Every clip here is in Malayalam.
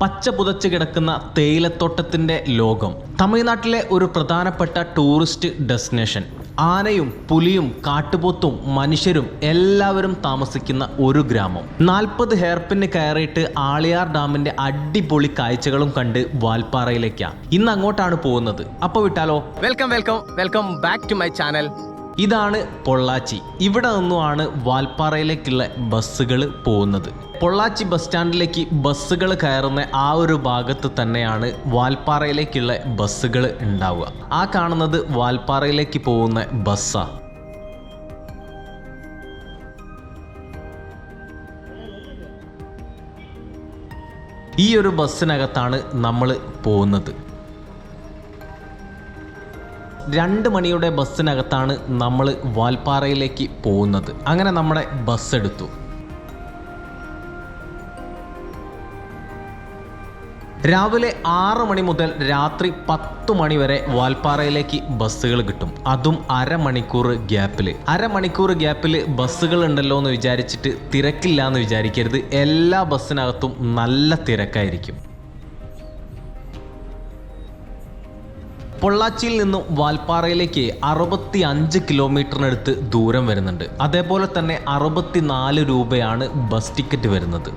പച്ച പുതച്ച് കിടക്കുന്ന തേയിലത്തോട്ടത്തിന്റെ ലോകം. തമിഴ്നാട്ടിലെ ഒരു പ്രധാനപ്പെട്ട ടൂറിസ്റ്റ് ഡെസ്റ്റിനേഷൻ ആനയും പുലിയും കാട്ടുപോത്തും മനുഷ്യരും എല്ലാവരും താമസിക്കുന്ന ഒരു ഗ്രാമം. നാൽപ്പത് ഹെയർപിന് കയറിയിട്ട് ആളിയാർ ഡാമിന്റെ അടിപൊളി കാഴ്ചകളും കണ്ട് വാൽപ്പാറയിലേക്കാണ് ഇന്ന് അങ്ങോട്ടാണ് പോകുന്നത്. അപ്പൊ വിട്ടാലോ? Welcome welcome welcome back to my channel. ഇതാണ് പൊള്ളാച്ചി. ഇവിടെ നിന്നുമാണ് വാൽപ്പാറയിലേക്കുള്ള ബസ്സുകൾ പോകുന്നത്. പൊള്ളാച്ചി ബസ് സ്റ്റാൻഡിലേക്ക് ബസ്സുകൾ കയറുന്ന ആ ഒരു ഭാഗത്ത് തന്നെയാണ് വാൽപ്പാറയിലേക്കുള്ള ബസ്സുകൾ ഉണ്ടാവുക. ആ കാണുന്നത് വാൽപ്പാറയിലേക്ക് പോകുന്ന ബസ്സാ. ഈ ഒരു ബസ്സിനകത്താണ് നമ്മൾ പോകുന്നത്. രണ്ട് മണിയുടെ ബസ്സിനകത്താണ് നമ്മൾ വാൽപ്പാറയിലേക്ക് പോകുന്നത്. അങ്ങനെ നമ്മുടെ ബസ് എടുത്തു. രാവിലെ ആറ് മണി മുതൽ രാത്രി പത്ത് മണി വരെ വാൽപ്പാറയിലേക്ക് ബസ്സുകൾ കിട്ടും. അതും അരമണിക്കൂർ ഗ്യാപ്പിൽ അരമണിക്കൂർ ഗ്യാപ്പിൽ ബസ്സുകൾ ഉണ്ടല്ലോ എന്ന് വിചാരിച്ചിട്ട് തിരക്കില്ല എന്ന് വിചാരിക്കരുത്. എല്ലാ ബസ്സിനകത്തും നല്ല തിരക്കായിരിക്കും. പൊള്ളാച്ചിയിൽ നിന്നും വാൽപ്പാറയിലേക്ക് അറുപത്തി അഞ്ച് കിലോമീറ്ററിനടുത്ത് ദൂരം വരുന്നുണ്ട്. അതേപോലെ തന്നെ അറുപത്തിനാല് രൂപയാണ് ബസ് ടിക്കറ്റ് വരുന്നത്.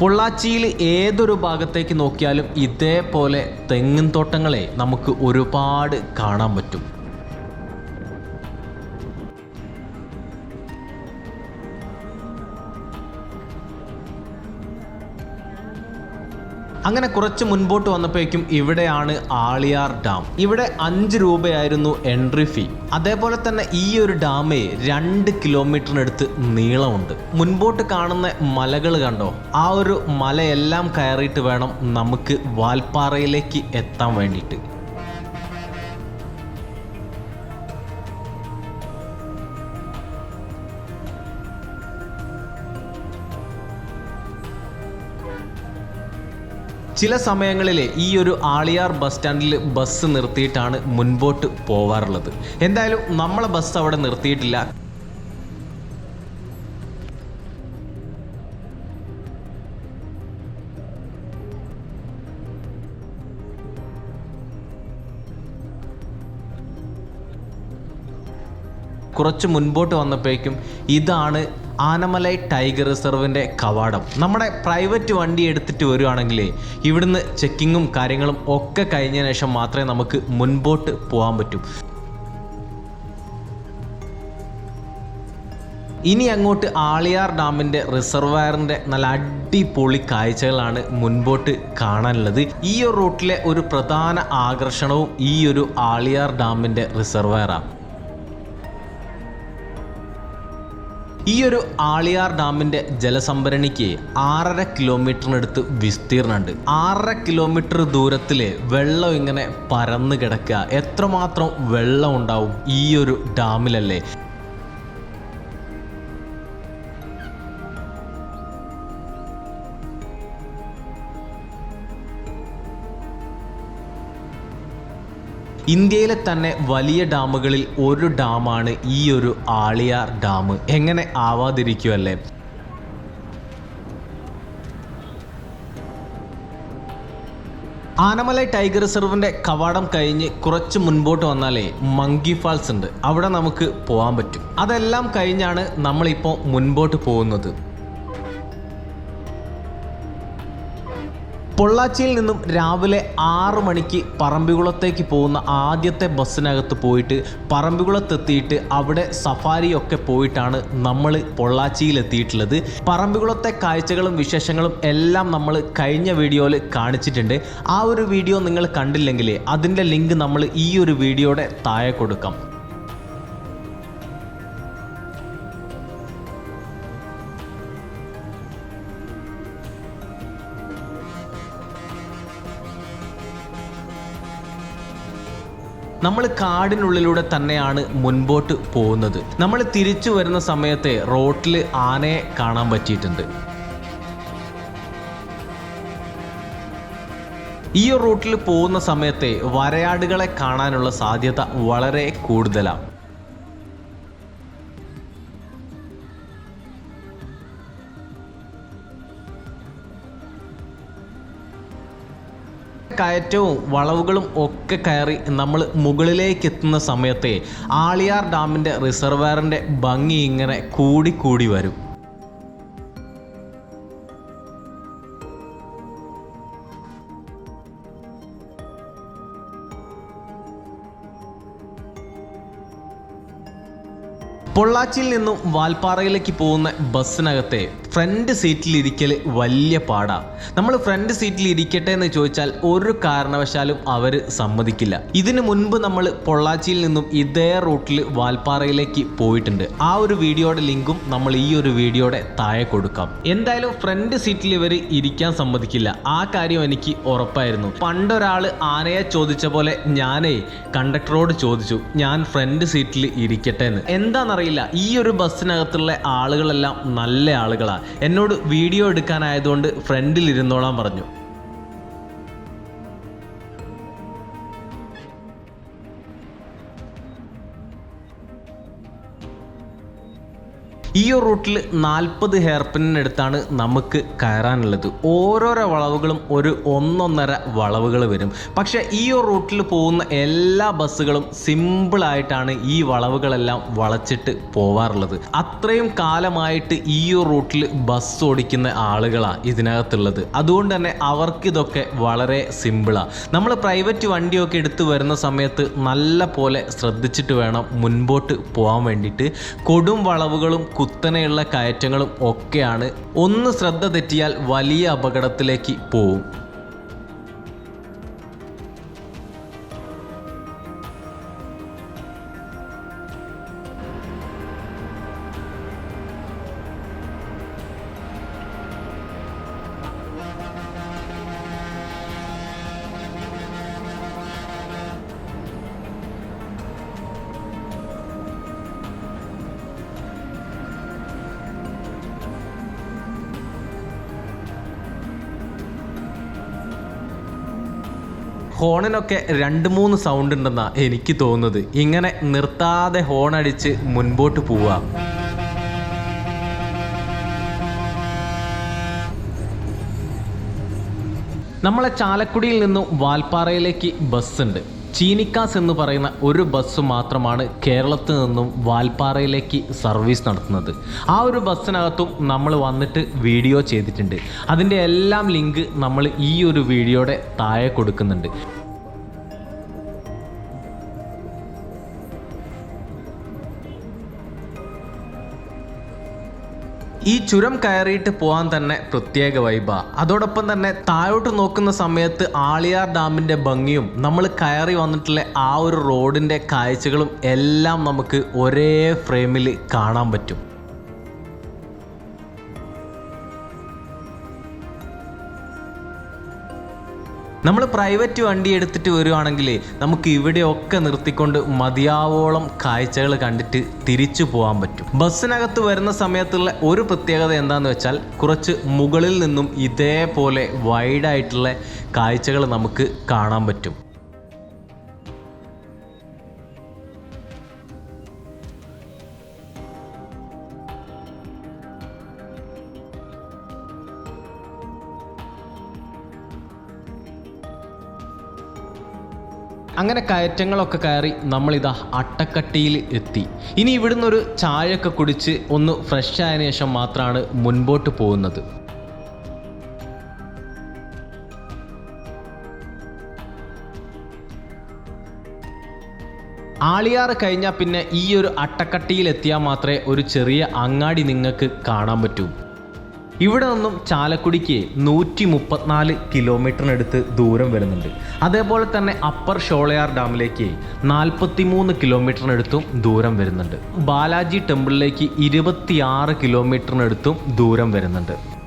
പൊള്ളാച്ചിയിൽ ഏതൊരു ഭാഗത്തേക്ക് നോക്കിയാലും ഇതേപോലെ തെങ്ങിൻ തോട്ടങ്ങളെ നമുക്ക് ഒരുപാട് കാണാൻ പറ്റും. അങ്ങനെ കുറച്ച് മുൻപോട്ട് വന്നപ്പോഴേക്കും ഇവിടെയാണ് ആളിയാർ ഡാം. ഇവിടെ അഞ്ച് രൂപയായിരുന്നു എൻട്രി ഫീ അതേപോലെ തന്നെ ഈ ഒരു ഡാമേ രണ്ട് കിലോമീറ്ററിനടുത്ത് നീളമുണ്ട്. മുൻപോട്ട് കാണുന്ന മലകൾ കണ്ടോ? ആ ഒരു മലയെല്ലാം കയറിയിട്ട് വേണം നമുക്ക് വാൽപ്പാറയിലേക്ക് എത്താൻ വേണ്ടിയിട്ട്. ചില സമയങ്ങളിൽ ഈ ഒരു ആളിയാർ ബസ് സ്റ്റാൻഡിൽ ബസ് നിർത്തിയിട്ടാണ് മുൻപോട്ട് പോവാറുള്ളത്. എന്തായാലും നമ്മളെ ബസ് അവിടെ നിർത്തിയിട്ടില്ല. കുറച്ച് മുൻപോട്ട് വന്നപ്പോഴേക്കും ഇതാണ് ആനമലൈ ടൈഗർ റിസർവിന്റെ കവാടം. നമ്മുടെ പ്രൈവറ്റ് വണ്ടി എടുത്തിട്ട് വരുവാണെങ്കിൽ ഇവിടുന്ന് ചെക്കിങ്ങും കാര്യങ്ങളും ഒക്കെ കഴിഞ്ഞ ശേഷം മാത്രമേ നമുക്ക് മുൻപോട്ട് പോകാൻ പറ്റൂ. ഇനി അങ്ങോട്ട് ആളിയാർ ഡാമിന്റെ റിസർവയറിന്റെ നല്ല അടിപൊളി കാഴ്ചകളാണ് മുൻപോട്ട് കാണാനുള്ളത്. ഈ ഒരു റൂട്ടിലെ ഒരു പ്രധാന ആകർഷണവും ഈ ഒരു ആളിയാർ ഡാമിന്റെ റിസർവയറാണ് ഈ ഒരു ആളിയാർ ഡാമിന്റെ ജലസംഭരണിക്ക് ആറര കിലോമീറ്ററിനടുത്ത് വിസ്തീർണമുണ്ട്. ആറര കിലോമീറ്റർ ദൂരത്തിൽ വെള്ളം ഇങ്ങനെ പരന്ന് കിടക്കുക. എത്രമാത്രം വെള്ളം ഉണ്ടാവും ഈ ഒരു ഡാമിലല്ലേ? ഇന്ത്യയിലെ തന്നെ വലിയ ഡാമുകളിൽ ഒരു ഡാമാണ് ഈ ഒരു ആളിയാർ ഡാം. എങ്ങനെ ആവാതിരിക്കുമല്ലേ ആനമല ടൈഗർ റിസർവിന്റെ കവാടം കഴിഞ്ഞ് കുറച്ച് മുൻപോട്ട് വന്നാലേ മങ്കി ഫാൾസ് ഉണ്ട്. അവിടെ നമുക്ക് പോകാൻ പറ്റും. അതെല്ലാം കഴിഞ്ഞാണ് നമ്മളിപ്പോൾ മുൻപോട്ട് പോകുന്നത്. പൊള്ളാച്ചിയിൽ നിന്നും രാവിലെ ആറു മണിക്ക് പറമ്പിക്കുളത്തേക്ക് പോകുന്ന ആദ്യത്തെ ബസ്സിനകത്ത് പോയിട്ട് പറമ്പിക്കുളത്തെത്തിയിട്ട് അവിടെ സഫാരിയൊക്കെ പോയിട്ടാണ് നമ്മൾ പൊള്ളാച്ചിയിൽ എത്തിയിട്ടുള്ളത് പറമ്പിക്കുളത്തെ കാഴ്ചകളും വിശേഷങ്ങളും എല്ലാം നമ്മൾ കഴിഞ്ഞ വീഡിയോയിൽ കാണിച്ചിട്ടുണ്ട്. ആ ഒരു വീഡിയോ നിങ്ങൾ കണ്ടില്ലെങ്കിൽ അതിന്റെ ലിങ്ക് നമ്മൾ ഈ ഒരു വീഡിയോയുടെ താഴെ കൊടുക്കാം. നമ്മൾ കാടിനുള്ളിലൂടെ തന്നെയാണ് മുൻപോട്ട് പോകുന്നത്. നമ്മൾ തിരിച്ചു വരുന്ന സമയത്തെ റോട്ടിൽ ആനയെ കാണാൻ പറ്റിയിട്ടുണ്ട്. ഈ റൂട്ടിൽ പോകുന്ന സമയത്തെ വരയാടുകളെ കാണാനുള്ള സാധ്യത വളരെ കൂടുതലാണ് കയറ്റവും വളവുകളും ഒക്കെ കയറി നമ്മൾ മുകളിലേക്ക് എത്തുന്ന സമയത്തെ ആളിയാർ ഡാമിന്റെ റിസർവയറിന്റെ ഭംഗി ഇങ്ങനെ കൂടിക്കൂടി വരും. പൊള്ളാച്ചിയിൽ നിന്നും വാൽപ്പാറയിലേക്ക് പോകുന്ന ബസ്സിനകത്തെ ഫ്രണ്ട് സീറ്റിലിരിക്കൽ വലിയ പാടാണ് നമ്മൾ ഫ്രണ്ട് സീറ്റിൽ ഇരിക്കട്ടെ എന്ന് ചോദിച്ചാൽ ഒരു കാരണവശാലും അവർ സമ്മതിക്കില്ല. ഇതിനു മുൻപ് നമ്മൾ പൊള്ളാച്ചിയിൽ നിന്നും ഇതേ റൂട്ടിൽ വാൽപ്പാറയിലേക്ക് പോയിട്ടുണ്ട്. ആ ഒരു വീഡിയോയുടെ ലിങ്കും നമ്മൾ ഈ ഒരു വീഡിയോയുടെ താഴെ കൊടുക്കാം. എന്തായാലും ഫ്രണ്ട് സീറ്റിൽ ഇവർ ഇരിക്കാൻ സമ്മതിക്കില്ല. ആ കാര്യം എനിക്ക് ഉറപ്പായിരുന്നു. പണ്ടൊരാൾ ആനയെ ചോദിച്ച പോലെ ഞാനേ കണ്ടക്ടറോട് ചോദിച്ചു ഞാൻ ഫ്രണ്ട് സീറ്റിൽ ഇരിക്കട്ടെ എന്ന്. എന്താണെന്നറിയില്ല ഈ ഒരു ബസ്സിനകത്തുള്ള ആളുകളെല്ലാം നല്ല ആളുകളാ. എന്നോട് വീഡിയോ എടുക്കാനായതുകൊണ്ട് ഫ്രണ്ടിൽ ഇരുന്നോളാൻ പറഞ്ഞു. ഈ ഒരു റൂട്ടിൽ നാൽപ്പത് ഹെയർ പിന്നിനടുത്താണ് നമുക്ക് കയറാനുള്ളത്. ഓരോരോ വളവുകളും ഒരു ഒന്നൊന്നര വളവുകൾ വരും. പക്ഷെ ഈ ഒരു റൂട്ടിൽ പോകുന്ന എല്ലാ ബസ്സുകളും സിമ്പിളായിട്ടാണ് ഈ വളവുകളെല്ലാം വളച്ചിട്ട് പോവാറുള്ളത്. അത്രയും കാലമായിട്ട് ഈ ഒരു റൂട്ടിൽ ബസ് ഓടിക്കുന്ന ആളുകളാണ് ഇതിനകത്തുള്ളത്. അതുകൊണ്ട് തന്നെ അവർക്കിതൊക്കെ വളരെ സിമ്പിളാണ് നമ്മൾ പ്രൈവറ്റ് വണ്ടിയൊക്കെ എടുത്ത് വരുന്ന സമയത്ത് നല്ല പോലെ ശ്രദ്ധിച്ചിട്ട് വേണം മുൻപോട്ട് പോകാൻ വേണ്ടിയിട്ട്. കൊടും വളവുകളും കുത്തനെയുള്ള കയറ്റങ്ങളും ഒക്കെയാണ്. ഒന്ന് ശ്രദ്ധ തെറ്റിയാൽ വലിയ അപകടത്തിലേക്ക് പോവും. ഹോണിനൊക്കെ രണ്ട് മൂന്ന് സൗണ്ട് ഉണ്ടെന്നാ എനിക്ക് തോന്നുന്നത്. ഇങ്ങനെ നിർത്താതെ ഹോണടിച്ച് മുൻപോട്ട് പോവുക. നമ്മളെ ചാലക്കുടിയിൽ നിന്നും വാൽപ്പാറയിലേക്ക് ബസ്സുണ്ട് ചീനിക്കാസ് എന്ന് പറയുന്ന ഒരു ബസ് മാത്രമാണ് കേരളത്തിൽ നിന്നും വാൽപ്പാറയിലേക്ക് സർവീസ് നടത്തുന്നത്. ആ ഒരു ബസ്സിനകത്തും നമ്മൾ വന്നിട്ട് വീഡിയോ ചെയ്തിട്ടുണ്ട്. അതിന്റെ എല്ലാം ലിങ്ക് നമ്മൾ ഈ ഒരു വീഡിയോയുടെ താഴെ കൊടുക്കുന്നുണ്ട്. ഈ ചുരം കയറിയിട്ട് പോകാൻ തന്നെ പ്രത്യേക വൈബ. അതോടൊപ്പം തന്നെ താഴോട്ട് നോക്കുന്ന സമയത്ത് ആളിയാർ ഡാമിന്റെ ഭംഗിയും നമ്മൾ കയറി വന്നിട്ടുള്ള ആ ഒരു റോഡിന്റെ കാഴ്ചകളും എല്ലാം നമുക്ക് ഒരേ ഫ്രെയിമിൽ കാണാൻ പറ്റും. നമ്മൾ പ്രൈവറ്റ് വണ്ടി എടുത്തിട്ട് വരുവാണെങ്കിൽ നമുക്ക് ഇവിടെയൊക്കെ നിർത്തിക്കൊണ്ട് മതിയാവോളം കാഴ്ചകൾ കണ്ടിട്ട് തിരിച്ചു പോകാൻ പറ്റും. ബസ്സിനകത്ത് വരുന്ന സമയത്തുള്ള ഒരു പ്രത്യേകത എന്താണെന്ന് വെച്ചാൽ കുറച്ച് മുകളിൽ നിന്നും ഇതേപോലെ വൈഡായിട്ടുള്ള കാഴ്ചകൾ നമുക്ക് കാണാൻ പറ്റും. അങ്ങനെ കയറ്റങ്ങളൊക്കെ കയറി നമ്മളിതാ അട്ടക്കട്ടിയിൽ എത്തി. ഇനി ഇവിടുന്ന് ഒരു ചായയൊക്കെ കുടിച്ച് ഒന്ന് ഫ്രഷ് ആയതിനു ശേഷം മാത്രമാണ് മുൻപോട്ട് പോകുന്നത്. ആളിയാറ് കഴിഞ്ഞാൽ പിന്നെ ഈ ഒരു അട്ടക്കട്ടിയിൽ എത്തിയാൽ മാത്രമേ ഒരു ചെറിയ അങ്ങാടി നിങ്ങൾക്ക് കാണാൻ പറ്റൂ. ഇവിടെ നിന്നും ചാലക്കുടിക്ക് നൂറ്റി മുപ്പത്തിനാല് കിലോമീറ്ററിനടുത്ത് ദൂരം വരുന്നുണ്ട്. അതേപോലെ തന്നെ അപ്പർ ഷോളയാർ ഡാമിലേക്ക് നാൽപ്പത്തി മൂന്ന് കിലോമീറ്ററിനടുത്തും ദൂരം വരുന്നുണ്ട്. ബാലാജി ടെമ്പിളിലേക്ക് ഇരുപത്തിയാറ് കിലോമീറ്ററിനടുത്തും ദൂരം വരുന്നുണ്ട്.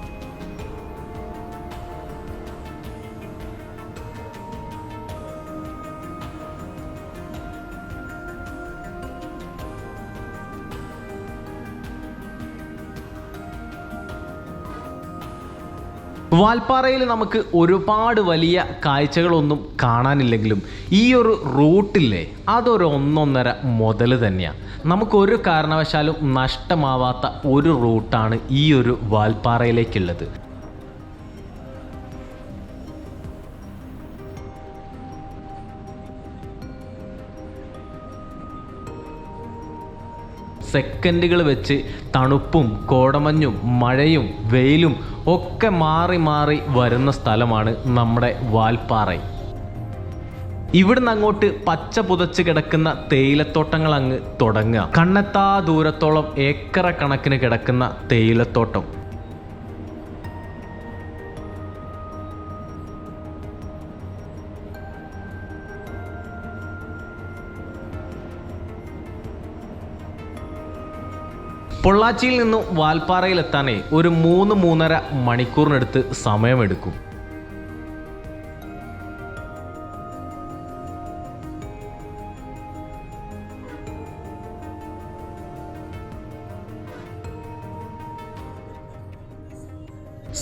വാൽപ്പാറയിൽ നമുക്ക് ഒരുപാട് വലിയ കാഴ്ചകളൊന്നും കാണാനില്ലെങ്കിലും ഈ ഒരു റൂട്ടില്ലേ അതൊരു ഒന്നൊന്നര മുതൽ തന്നെയാണ് നമുക്കൊരു കാരണവശാലും നഷ്ടമാവാത്ത ഒരു റൂട്ടാണ് ഈ ഒരു വാൽപ്പാറയിലേക്കുള്ളത്. സെക്കൻഡുകൾ വെച്ച് തണുപ്പും കോടമഞ്ഞും മഴയും വെയിലും ഒക്കെ മാറി മാറി വരുന്ന സ്ഥലമാണ് നമ്മുടെ വാൽപ്പാറ. ഇവിടുന്ന് അങ്ങോട്ട് പച്ച പുതച്ച് കിടക്കുന്ന തേയിലത്തോട്ടങ്ങൾ അങ്ങ് തുടങ്ങുക. കണ്ണെത്താ ദൂരത്തോളം ഏക്കറ കണക്കിന് കിടക്കുന്ന തേയിലത്തോട്ടം. പൊള്ളാച്ചിയിൽ നിന്നും വാൽപ്പാറയിലെത്താനേ ഒരു മൂന്ന് മൂന്നര മണിക്കൂറിനടുത്ത് സമയമെടുക്കും.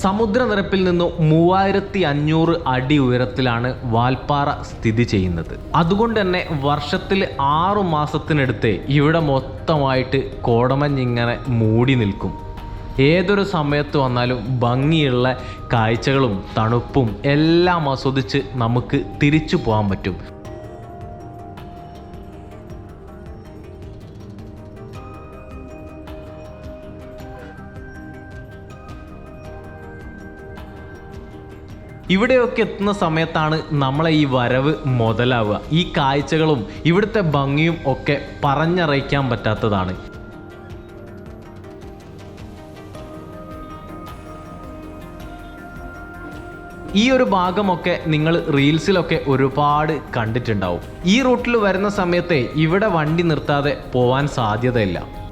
സമുദ്രനിരപ്പിൽ നിന്നും മൂവായിരത്തി അഞ്ഞൂറ് അടി ഉയരത്തിലാണ് വാൽപ്പാറ സ്ഥിതി ചെയ്യുന്നത്. അതുകൊണ്ട് തന്നെ വർഷത്തിൽ ആറു മാസത്തിനടുത്ത് ഇവിടെ മൊത്തമായിട്ട് കോടമഞ്ഞിങ്ങനെ മൂടി നിൽക്കും. ഏതൊരു സമയത്ത് വന്നാലും ഭംഗിയുള്ള കാഴ്ചകളും തണുപ്പും എല്ലാം ആസ്വദിച്ച് നമുക്ക് തിരിച്ചു പോകാൻ പറ്റും. ഇവിടെയൊക്കെ എത്തുന്ന സമയത്താണ് നമ്മളെ ഈ വരവ് മുതലാവുക. ഈ കാഴ്ചകളും ഇവിടുത്തെ ഭംഗിയും ഒക്കെ പറഞ്ഞറിയിക്കാൻ പറ്റാത്തതാണ്. ഈ ഒരു ഭാഗമൊക്കെ നിങ്ങൾ റീൽസിലൊക്കെ ഒരുപാട് കണ്ടിട്ടുണ്ടാവും. ഈ റൂട്ടിൽ വരുന്ന സമയത്തെ ഇവിടെ വണ്ടി നിർത്താതെ പോവാൻ സാധ്യതയില്ല.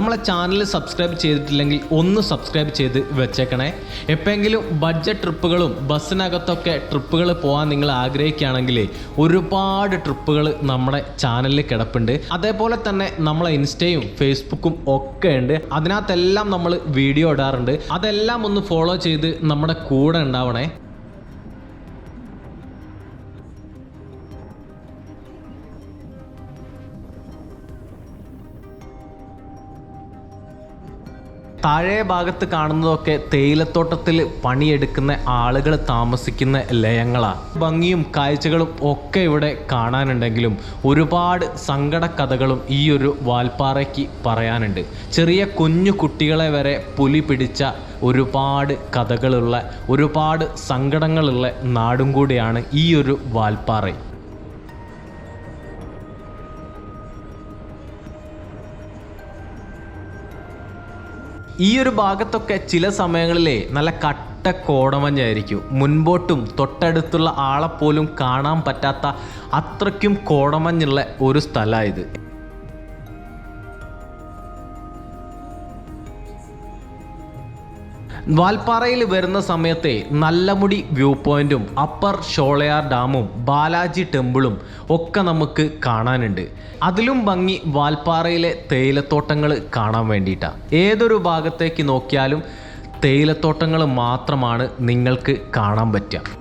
നമ്മളെ ചാനൽ സബ്സ്ക്രൈബ് ചെയ്തിട്ടില്ലെങ്കിൽ ഒന്ന് സബ്സ്ക്രൈബ് ചെയ്ത് വെച്ചേക്കണേ. എപ്പോഴെങ്കിലും ബഡ്ജറ്റ് ട്രിപ്പുകളും ബസ്സിനകത്തൊക്കെ ട്രിപ്പുകൾ പോകാൻ നിങ്ങൾ ആഗ്രഹിക്കുകയാണെങ്കിൽ ഒരുപാട് ട്രിപ്പുകൾ നമ്മുടെ ചാനലിൽ കിടപ്പുണ്ട്. അതേപോലെ തന്നെ നമ്മളെ ഇൻസ്റ്റയും ഫേസ്ബുക്കും ഒക്കെ ഉണ്ട്. അതിനകത്തെല്ലാം നമ്മൾ വീഡിയോ ഇടാറുണ്ട്. അതെല്ലാം ഒന്ന് ഫോളോ ചെയ്ത് നമ്മുടെ കൂടെ ഉണ്ടാവണേ. താഴെ ഭാഗത്ത് കാണുന്നതൊക്കെ തേയിലത്തോട്ടത്തിൽ പണിയെടുക്കുന്ന ആളുകൾ താമസിക്കുന്ന ലയങ്ങളാണ് ഭംഗിയും കാഴ്ചകളും ഒക്കെ ഇവിടെ കാണാനുണ്ടെങ്കിലും ഒരുപാട് സങ്കട കഥകളും ഈ ഒരു വാൽപ്പാറയ്ക്ക് പറയാനുണ്ട്. ചെറിയ കുഞ്ഞു കുട്ടികളെ വരെ പുലി പിടിച്ച ഒരുപാട് കഥകളുള്ള ഒരുപാട് സങ്കടങ്ങളുള്ള നാടും കൂടിയാണ് ഈ ഒരു വാൽപ്പാറ. ഈ ഒരു ഭാഗത്തൊക്കെ ചില സമയങ്ങളിലെ നല്ല കട്ട കോടമഞ്ഞായിരിക്കും. മുൻപോട്ടും തൊട്ടടുത്തുള്ള ആളെപ്പോലും പോലും കാണാൻ പറ്റാത്ത അത്രയ്ക്കും കോടമഞ്ഞുള്ള ഒരു സ്ഥലമായത്. വാൽപ്പാറയിൽ വരുന്ന സമയത്തെ നല്ലമുടി വ്യൂ പോയിന്റും അപ്പർ ഷോളയാർ ഡാമും ബാലാജി ടെമ്പിളും ഒക്കെ നമുക്ക് കാണാനുണ്ട്. അതിലും ഭംഗി വാൽപ്പാറയിലെ തേയിലത്തോട്ടങ്ങൾ കാണാൻ വേണ്ടിയിട്ടാണ് ഏതൊരു ഭാഗത്തേക്ക് നോക്കിയാലും തേയിലത്തോട്ടങ്ങൾ മാത്രമാണ് നിങ്ങൾക്ക് കാണാൻ പറ്റുക.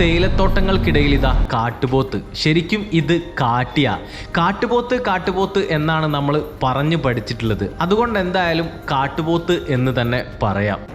തേയിലത്തോട്ടങ്ങൾക്കിടയിൽ ഇതാ കാട്ടുപോത്ത്. ശരിക്കും ഇത് കാട്ടിയ. കാട്ടുപോത്ത് കാട്ടുപോത്ത് എന്നാണ് നമ്മൾ പറഞ്ഞു പഠിച്ചിട്ടുള്ളത്. അതുകൊണ്ട് എന്തായാലും കാട്ടുപോത്ത് എന്ന് തന്നെ പറയാം.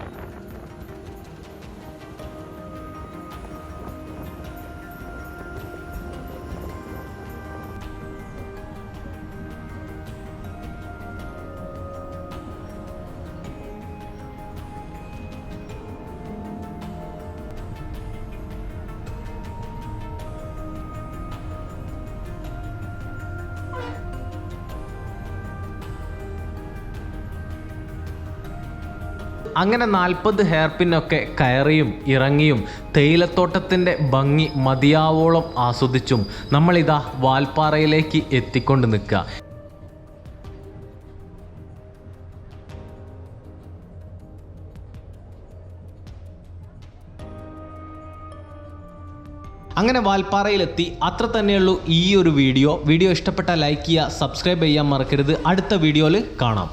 അങ്ങനെ നാൽപ്പത് ഹെയർ പിന്നൊക്കെ കയറിയും ഇറങ്ങിയും തേയിലത്തോട്ടത്തിന്റെ ഭംഗി മതിയാവോളം ആസ്വദിച്ചും നമ്മളിതാ വാൽപ്പാറയിലേക്ക് എത്തിക്കൊണ്ട് നിൽക്കുക. അങ്ങനെ വാൽപ്പാറയിലെത്തി. അത്ര തന്നെയുള്ളൂ ഈ ഒരു വീഡിയോ. വീഡിയോ ഇഷ്ടപ്പെട്ടാൽ ലൈക്ക് ചെയ്യുക സബ്സ്ക്രൈബ് ചെയ്യാൻ മറക്കരുത്. അടുത്ത വീഡിയോയിൽ കാണാം.